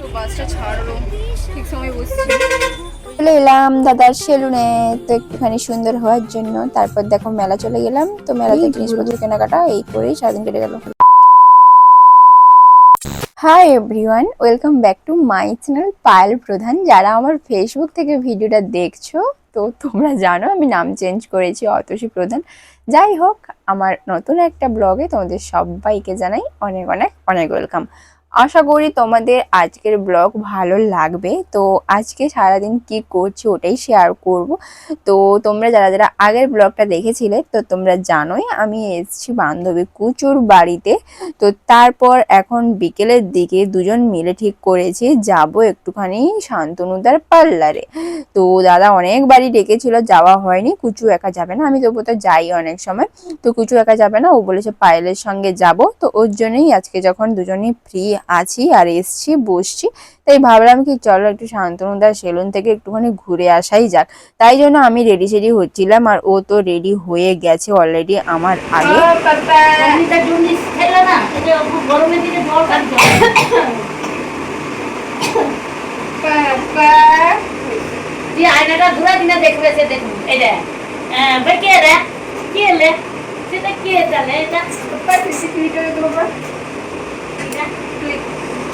তো বাসটা ছাড়লো ঠিক সময় বসছি। চলে এলাম দাদার সেলুনে তো একটুখানি সুন্দর হওয়ার জন্য। তারপর দেখো মেলা চলে গেলাম তো মেলাতে জিনিসপত্র কেনাকাটা এই করেই সারাদিন কেটে গেল। Hi everyone welcome back to my channel Payel Pradhan যারা আমার ফেসবুক থেকে ভিডিওটা দেখছ তো তোমরা জানো আমি নাম চেঞ্জ করেছি অতসী প্রধান। যাই হোক আমার নতুন একটা ব্লগে তোমাদের সবাইকে জানাই অনেক অনেক অনেক ওয়েলকাম আশা করি তোমাদের আজকের ব্লগ ভালো লাগবে। তো আজকে সারাদিন কি করছি ওটাই শেয়ার করব। তো তোমরা যারা যারা আগের ব্লগটা দেখেছিলে, তো তোমরা জানোই আমি এসেছি বান্ধবী কুচুর বাড়িতে। তো তারপর এখন বিকেলের দিকে দুজন মিলে ঠিক করেছি, যাব একটুখানি শান্তনুদার পার্লারে। তো দাদা অনেক বাড়ি ডেকেছিল, যাওয়া হয়নি, কুচু একা যাবে না, আমি তবু তো যাই অনেক সময়। তো কুচু একা যাবে না, ও বলেছে পায়েলের সঙ্গে যাব, তো ওর জন্যই আজকে যখন দুজনেই ফ্রি আছি আর এসছি, বসছি। তাই ভাবলাম কি, চলো একটু শান্তনুদার সেলুন থেকে একটুখানি ঘুরে আসাই যাক। তাই জন্য আমি রেডি সেডি হচ্ছিলাম আর ও তো রেডি হয়ে গেছে অলরেডি আমার আগে। দেখবে সে কে রে কে এলে সেটা কে এটা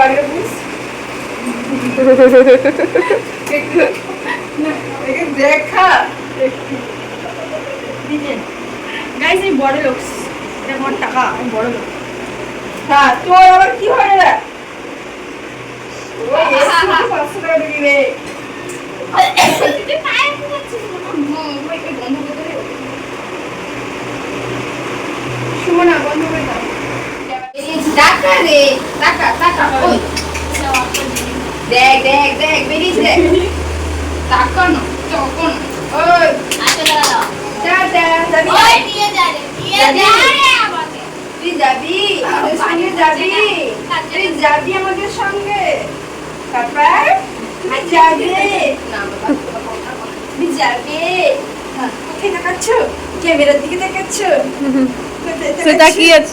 বাড়ির বুঝ দেখা। গাইজ হ্যাঁ তোর আবার কি হয় রে? সুমনা বন্ধ করে টাকা রে টাকা টাকা ওই দেখ দেখ দেখ বেরিয়েছে টাকা না তখন ওই যা যা যাবি। তুই যাবি আমাদের সঙ্গে যাবি। তুই যাবি আমাদের সঙ্গে। তারপর তুই যাবি। না বাবা, যাবি। হ্যাঁ, কোথায় দেখাচ্ছ? ক্যামেরার দিকে দেখাচ্ছ? কোথায় সেটা দেখাচ্ছ?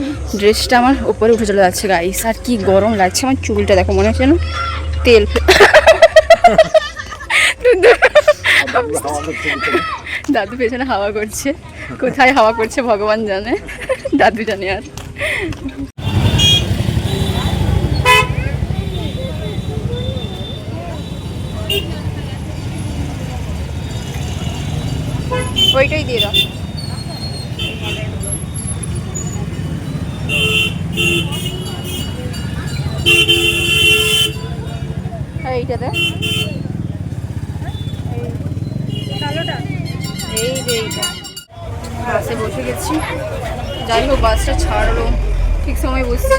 ড্রেসটা আমার উপরে উঠে চলে যাচ্ছে গাইস আর কি গরম লাগছে, আমার চুলটা দেখো, মনে হচ্ছে যেন তেল। দাদু পেছনে হাওয়া করছে। কোথায় হাওয়া করছে ভগবান জানে। দাদু জানে আর। ওইটাই দিয়ে দাও। আর এইটা দে এই যে এইটা। বাসে বসে গেছি। যাই হোক, বাসটা ছাড়লো। ঠিক সময় বসছি।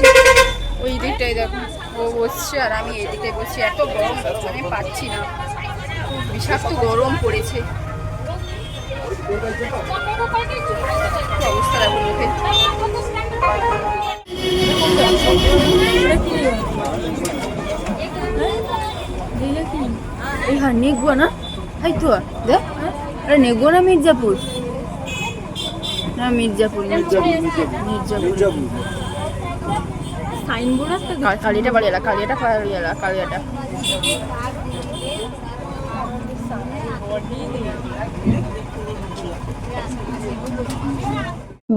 ওই দিকটাই দেখো, ও বসছে আর আমি এই বসছি। এত গরম মানে পাচ্ছি না। বিষাক্ত গরম পড়েছে। অবস্থা দেখো হ্যাঁ নেগুয়া না এই তো দেখ আরে নেগুয়া না মির্জাপুর না মির্জাপুর মির্জাপুর মির্জাপুর কা- কালিয়াটা বাড়িয়ালা কালিয়াটা বাড়িয়ালা কালিয়াটা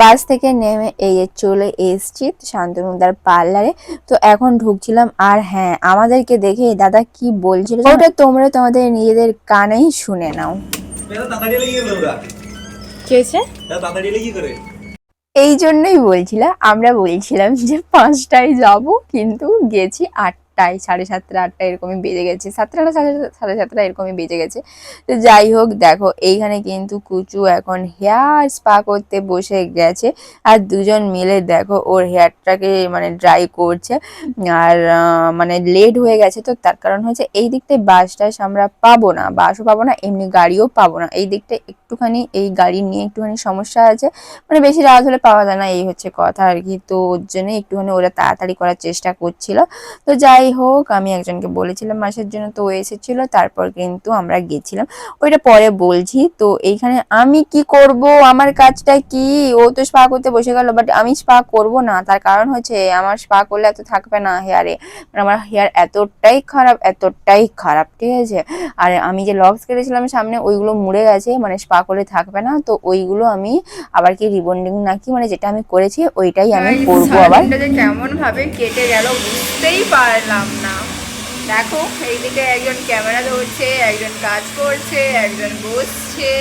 বাস থেকে নেমে এই চলে এসছি শান্তনুদার পার্লারে। তো এখন ঢুকছিলাম আর হ্যাঁ আমাদেরকে দেখে দাদা কি বলছিল ওটা তোমরা তোমাদের নিজেদের কানেই শুনে নাও। এই জন্যই বলছিলাম আমরা বলছিলাম যে পাঁচটায় যাব কিন্তু গেছি আটটায়, সাড়ে সাতটা আটটা এরকমই বেজে গেছে। সাতটা না সাড়ে সাড়ে সাতটা এরকমই বেজে গেছে। তো যাই হোক, দেখো, এইখানে কিন্তু কুচু এখন হেয়ার স্পা করতে বসে গেছে। আর দুজন মিলে, দেখো, ওর হেয়ারটাকে মানে ড্রাই করছে। আর মানে লেট হয়ে গেছে। তো তার কারণ হচ্ছে, এই দিকটায় বাস টাস আমরা পাবো না। বাসও পাবো না, এমনি গাড়িও পাবো না। এই দিকটা একটুখানি এই গাড়ি নিয়ে একটুখানি সমস্যা আছে। মানে বেশি রাত হলে পাওয়া যায় না, এই হচ্ছে কথা আর কি। তো ওর জন্য একটুখানি ওরা তাড়াতাড়ি করার চেষ্টা করছিল। তো যাই হোক, আমি একজনকে বলেছিলাম মাসের জন্য, তো ও এসেছিল, তারপর কিন্তু আমরা গেছিলাম। ওইটা পরে বলছি, তো এইখানে আমি কি করব? আমার কাজটা কি? ও তো স্পা করতে বসে গেল বাট আমি স্পা করব না। তার কারণ হচ্ছে, আমার স্পা করলে এত থাকবে না হেয়ারে মানে আমার হেয়ার এতটাই খারাপ এতটাই খারাপ, ঠিক আছে? আর আমি যে লক্স কেটেছিলাম সামনে, ওইগুলো মুড়ে গেছে মানে স্পা করলে থাকবে না তো ওইগুলো আমি আবার কি রিবন্ডিং নাকি মানে যেটা আমি করেছি ওইটাই আমি করব আবার। কেমন ভাবে কেটে গেল বুঝতেই পারলাম না। দেখো এইদিকে একজন ক্যামেরা ধরছে একজন কাজ করছে একজন বসছে।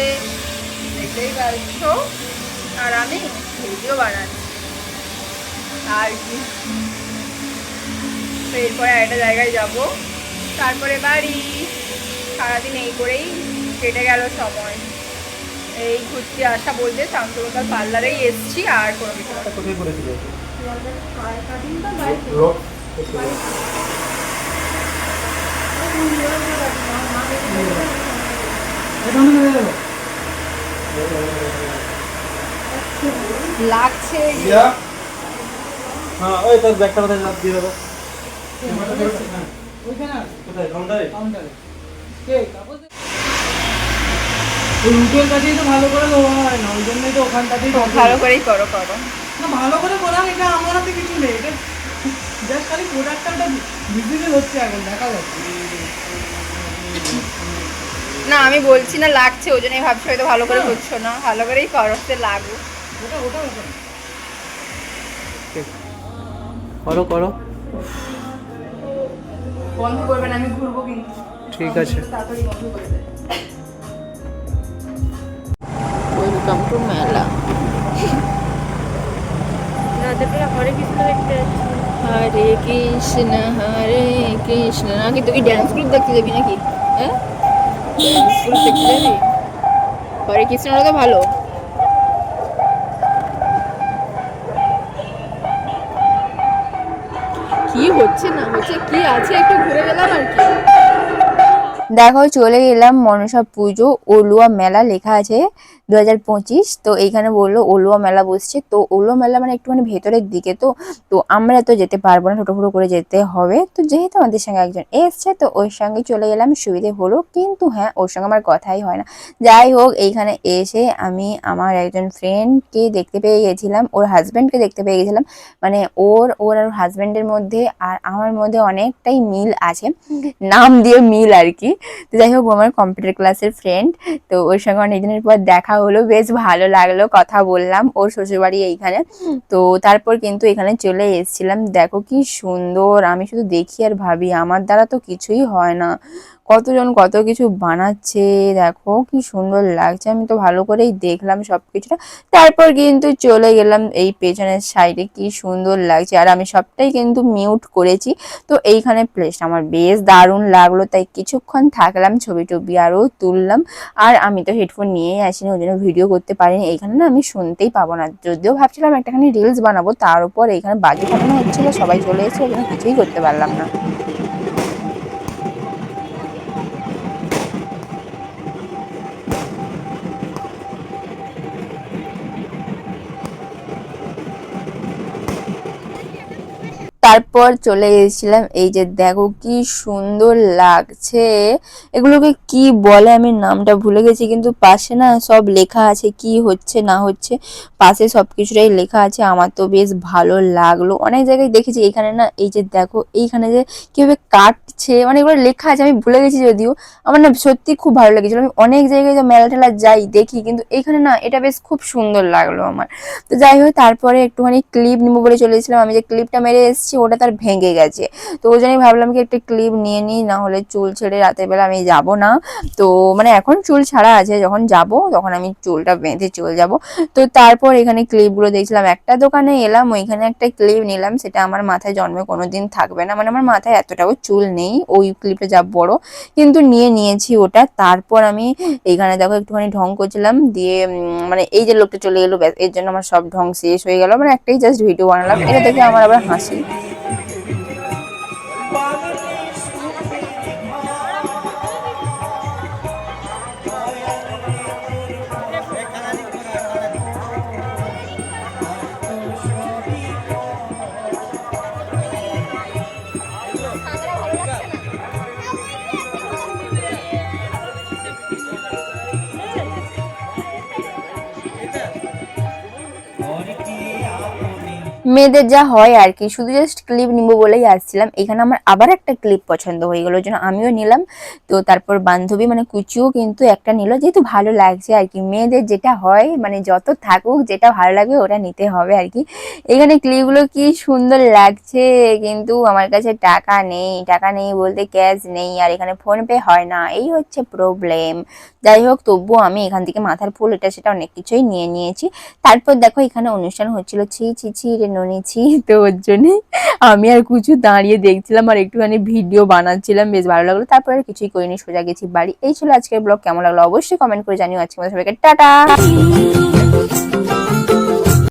দেখতেই পাচ্ছ? আর আমি ভিডিও বানাচ্ছি। আর কি। তো এরপরে একটা জায়গায় যাব। তারপরে বাড়ি। সারাদিন এই করেই কেটে গেল সময়। এই ঘুরতে আসা বলতে শান্তনতার পার্লারেই এসছি আর কোনো কিছু কোথায় করেছিল লাগছে। হ্যাঁ ওই তোর ব্যাগটা কোথায় দিয়ে দেবো। কোথায়? কাউন্টারে ওই রুটের কাছেই তো ভালো করে দেওয়া হয় না ওই জন্যই তো ওখানটাতেই তো ভালো করেই করো করো। না ভালো করে করা এটা আমার হাতে কিছু নেই এটা জাস্ট খালি প্রোডাক্টটা একটা ভিজিবল হচ্ছে এখন দেখা যাচ্ছে না আমি বলছি না লাগছে ওই জন্যই ভাবছি হয়তো ভালো করে করছ না ভালো করেই করো সে লাগুক। ওটা ওটা ওটা। করো করো। বন্ধ করবেন আমি ঘুরবো কিন্তু। ঠিক আছে। তাড়াতাড়ি বন্ধ করে ওয়েলকাম টু মেলা হরে কৃষ্ণ হরে কৃষ্ণ হরে কৃষ্ণ। নাকি তুই ড্যান্স গ্রুপ দেখতে যাবি নাকি? হ্যাঁ? ড্যান্স গ্রুপ দেখতে যাবি? হরে কৃষ্ণটা তো ভালো। কি হচ্ছে না হচ্ছে? কি আছে একটু ঘুরে গেলাম আর কি। দেখো চলে গেলাম মনসা পুজো ওলুয়া মেলা লেখা আছে। দু হাজার পঁচিশ, তো এইখানে বলল ওলুয়া মেলা বসছে। তো ওলুয়া মেলা মানে একটুখানি ভেতরের দিকে তো তো আমরা তো যেতে পারব না ফুটো করে যেতে হবে। তো যেহেতু আমাদের সঙ্গে একজন এসছে, তো ওর সঙ্গে চলে গেলাম, সুবিধে হলো। কিন্তু হ্যাঁ ওর সঙ্গে আমার কথাই হয় না। যাই হোক, এইখানে এসে আমি আমার একজন ফ্রেন্ডকে দেখতে পেয়ে গেছিলাম, ওর হাজব্যান্ডকে দেখতে পেয়ে গেছিলাম। মানে ওর ওর আর হাজব্যান্ডের মধ্যে আর আমার মধ্যে অনেকটাই মিল আছে। নাম দিয়ে মিল আর কি। তো যাই হোক আমার কম্পিউটার ক্লাসের ফ্রেন্ড তো ওর সঙ্গে অনেক দিনের পর দেখা হলো, বেশ ভালো লাগল, কথা বললাম ওর শ্বশুরবাড়ি এইখানে। তো তারপর কিন্তু এখানে চলে এসেছিলাম। দেখো কি সুন্দর, আমি শুধু দেখি আর ভাবি, আমার দ্বারা তো কিছুই হয় না। কতজন কত কিছু বানাচ্ছে, দেখো কি সুন্দর লাগছে। আমি তো ভালো করেই দেখলাম সব কিছুটা তারপর কিন্তু চলে গেলাম এই পেছনের সাইডে কি সুন্দর লাগছে। আর আমি সবটাই কিন্তু মিউট করেছি। তো এইখানে প্লেসটা আমার বেশ দারুণ লাগল। তাই কিছুক্ষণ থাকলাম, ছবি টবি আরও তুললাম। আর আমি তো হেডফোন নিয়েই আসিনি, ওই জন্য ভিডিও করতে পারিনি। এইখানে না আমি শুনতেই পাবো না। যদিও ভাবছিলাম একটাখানি রিলস বানাবো, তার উপর এইখানে বাজি ফাটানো হচ্ছিল, সবাই চলে এসেছে জন্য কিছুই করতে পারলাম না। তারপর চলে এসেছিলাম এই যে দেখো কি সুন্দর লাগছে। এগুলোকে কি বলে আমি নামটা ভুলে গেছি, কিন্তু পাশে না সব লেখা আছে কি হচ্ছে, না হচ্ছে। পাশে সব কিছুটাই লেখা আছে। আমার তো বেশ ভালো লাগল। অনেক জায়গায় দেখেছি, এখানে না এই যে দেখো, এইখানে যে কীভাবে কাটছে মানে এগুলো লেখা আছে, আমি ভুলে গেছি যদিও। আমার না সত্যি খুব ভালো লেগেছিল। আমি অনেক জায়গায় মেলা টেলা যাই দেখি, কিন্তু এখানে না এটা বেশ খুব সুন্দর লাগল আমার। তো যাই হোক, তারপরে একটুখানি ক্লিপ নিবো বলে চলেছিলাম। আমি যে ক্লিপটা মেরে এসেছি ওটা তার ভেঙে গেছে। তো ওই জন্যই ভাবলাম কি একটা ক্লিপ নিয়ে নিই, না হলে চুল ছেড়ে রাতের বেলা আমি যাব না। তো মানে এখন চুল ছাড়া আছে, যখন যাব তখন আমি চুলটা বেঁধে চলে যাব। তো তারপর এখানে ক্লিপগুলো দেখছিলাম, একটা দোকানে এলাম, ওইখানে একটা ক্লিপ নিলাম, সেটা আমার মাথায় জন্মে কোনোদিন থাকবে না। মানে আমার মাথায় এতটাও চুল নেই, ওই ক্লিপটা যা বড়। কিন্তু নিয়ে নিয়েছি ওটা, তারপর আমি এইখানে দেখো একটুখানি ঢং করছিলাম, দিয়ে মানে এই যে লোকটা চলে গেলো এর জন্য আমার সব ঢং শেষ হয়ে গেল। মানে একটাই জাস্ট ভিডিও বানালাম, এটা দেখে আমার আবার হাসি। মেয়েদের যা হয় আর কি, শুধু জাস্ট ক্লিপ নিবো বলেই আসছিলাম। এখানে আমার আবার একটা ক্লিপ পছন্দ হয়ে গেলো জন্য আমিও নিলাম। তো তারপর বান্ধবী মানে কুচিও কিন্তু একটা নিল, যেহেতু ভালো লাগছে আর কি। মেয়েদের যেটা হয় মানে যত থাকুক, যেটা ভালো লাগবে ওটা নিতে হবে আর কি। এখানে ক্লিপগুলো কি সুন্দর লাগছে, কিন্তু আমার কাছে টাকা নেই। টাকা নেই বলতে ক্যাশ নেই, আর এখানে ফোন পে হয় না। এই হচ্ছে প্রবলেম যাই হোক, তবুও আমি এখান থেকে মাথার ফুল, এটা সেটা অনেক কিছুই নিয়ে নিয়েছি। তারপর দেখো এখানে অনুষ্ঠান হচ্ছিল, ছি ছি ছি রে ননেছি তো ওর জন্যে আমি আর কিছু দাঁড়িয়ে দেখছিলাম আর একটুখানি ভিডিও বানাচ্ছিলাম, বেশ ভালো লাগল। তারপরে আর কিছুই করিনি, সোজা গেছি বাড়ি। এই ছিল আজকের ব্লগ, কেমন লাগল অবশ্যই কমেন্ট করে জানিও। আজকে সবাইকে টাটা!